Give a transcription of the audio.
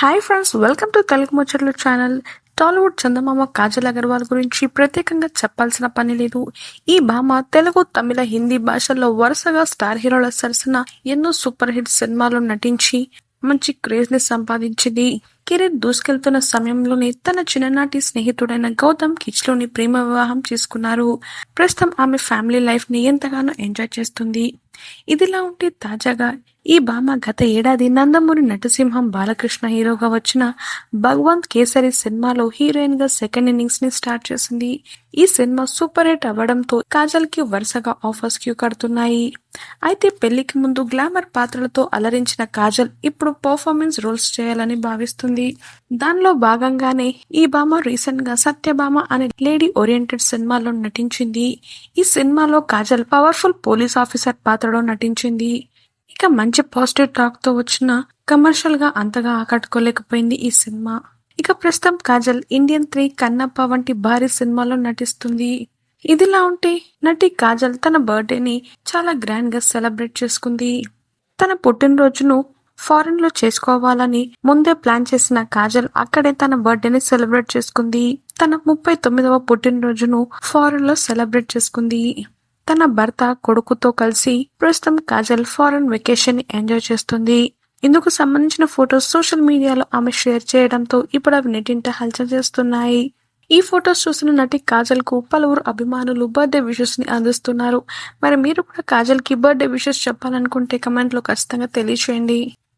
Hi friends welcome to Telugu ముచ్చట్లు channel Tollywood చందమామ కాజల్ అగర్వాల్ గురించి ప్రత్యేకంగా చెప్పాల్సిన పని లేదు ఈ భామ తెలుగు తమిళ హిందీ భాషల్లో వరుసగా స్టార్ హీరోల సరసన ఎన్నో సూపర్ హిట్ సినిమాల్లో నటించి మంచి క్రేజ్ని సంపాదించింది కెరీర్ దూసుకెళ్తున్న సమయంలోనే తన చిన్ననాటి స్నేహితుడైన గౌతమ్ కిచ్లోని ప్రేమ వివాహం చేసుకున్నారు ప్రస్తుతం ఆమె ఫ్యామిలీ లైఫ్ని ఎంతగానో ఎంజాయ్ చేస్తుంది ఇదిలా ఉంటే తాజాగా ఈ భామ గత ఏడాది నందమూరి నటసింహం బాలకృష్ణ హీరోగా వచ్చిన భగవంత్ కేసరి సినిమాలో హీరోయిన్గా సెకండ్ ఇన్నింగ్స్ని స్టార్ట్ చేసింది. ఈ సినిమా సూపర్ హిట్ అవ్వడంతో కాజల్కి వరుసగా ఆఫర్స్ క్యూ కడుతున్నాయి. అయితే పెళ్ళికి ముందు గ్లామర్ పాత్రలతో అలరించిన కాజల్ ఇప్పుడు పర్ఫార్మెన్స్ రోల్స్ చేయాలని భావిస్తుంది. దానిలో భాగంగానే ఈ భామ రీసెంట్గా సత్యభామ అనే లేడీ ఓరియంటెడ్ సినిమాలో నటించింది. ఈ సినిమాలో కాజల్ పవర్ఫుల్ పోలీస్ ఆఫీసర్ పాత్ర పాత్రలో నటించింది. ఇక మంచి పాజిటివ్ టాక్తో వచ్చిన కమర్షియల్గా అంతగా ఆకట్టుకోలేకపోయింది ఈ సినిమా. ఇక ప్రస్తుతం కాజల్ ఇండియన్ త్రీ కన్నప్ప వంటి భారీ సినిమాలో నటిస్తుంది. ఇదిలా ఉంటే నటి కాజల్ తన బర్త్డేని చాలా గ్రాండ్గా సెలబ్రేట్ చేసుకుంది. తన పుట్టినరోజును ఫారెన్లో చేసుకోవాలని ముందే ప్లాన్ చేసిన కాజల్ అక్కడే తన బర్త్డేని సెలబ్రేట్ చేసుకుంది. తన ముప్పై తొమ్మిదవ పుట్టినరోజును ఫారెన్లో సెలబ్రేట్ చేసుకుంది. తన భర్త కొడుకుతో కలిసి ప్రస్తుతం కాజల్ ఫారెన్ వెకేషన్ని ఎంజాయ్ చేస్తుంది. ఇందుకు సంబంధించిన ఫొటోస్ సోషల్ మీడియాలో ఆమె షేర్ చేయడంతో ఇప్పుడు అవి నెటింట హల్చల్ చేస్తున్నాయి. ఈ ఫొటోస్ చూసిన నటి కాజల్కు పలువురు అభిమానులు బర్త్డే విషెస్ని అందిస్తున్నారు. మరి మీరు కూడా కాజల్కి బర్త్డే విషెస్ చెప్పాలనుకుంటే కమెంట్లో ఖచ్చితంగా తెలియచేయండి.